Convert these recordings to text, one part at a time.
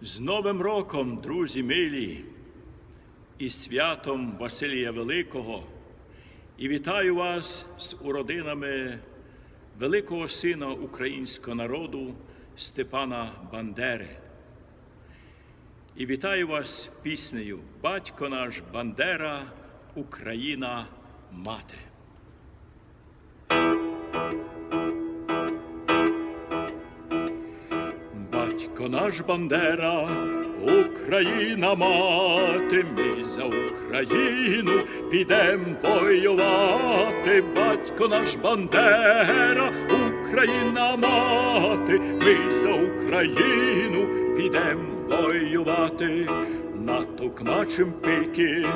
З Новим роком, друзі милі, і святом Василія Великого, і вітаю вас з уродинами великого сина українського народу Степана Бандери. І вітаю вас піснею Батько наш Бандера, Україна мати. Батько наш Бандера, Україна мати, ми за Україну підем воювати. Батько наш Бандера, Україна мати, ми за Україну підем воювати. На токмачем пики,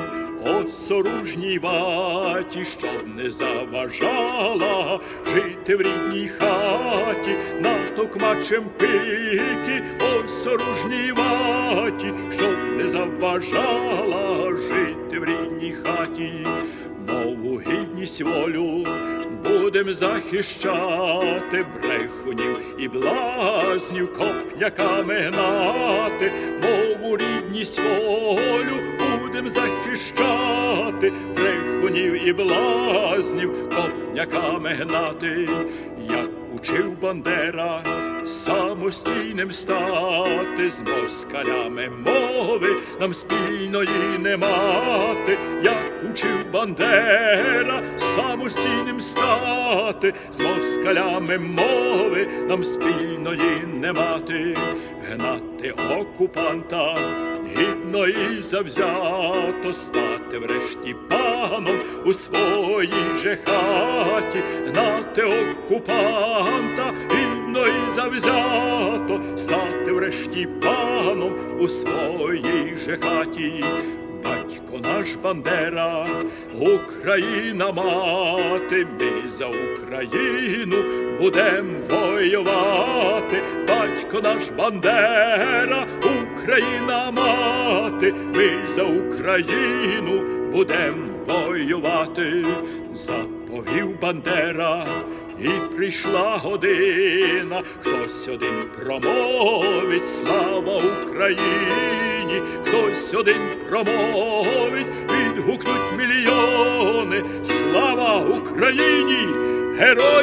осоружній ваті, щоб не заважала жити в рідній хаті, на токмачем пики, осоружній ваті, щоб не заважала жити в рідній хаті, мову гідність волю будем захищати брехунів і блазнів копняками гнати, мову рідність волю будем захищати брехунів і блазнів копняками гнати, як учив Бандера самостійним стати з москалями мови нам спільної не мати, як учив Бандера самостійним стати з москалями мови нам спільної не мати, гнати окупанта гідно і завзято стати врешті паном у своїй же хаті, гнати окупанта завзято стати врешті паном у своїй же хаті. Батько наш Бандера, Україна мати, ми за Україну будем воювати. Батько наш Бандера, Україна мати, ми за Україну будем воювати. Заповів Бандера, і прийшла година, хтось один промовить слава Україні, хтось один промовить, відгукнуть мільйони, слава Україні, герой!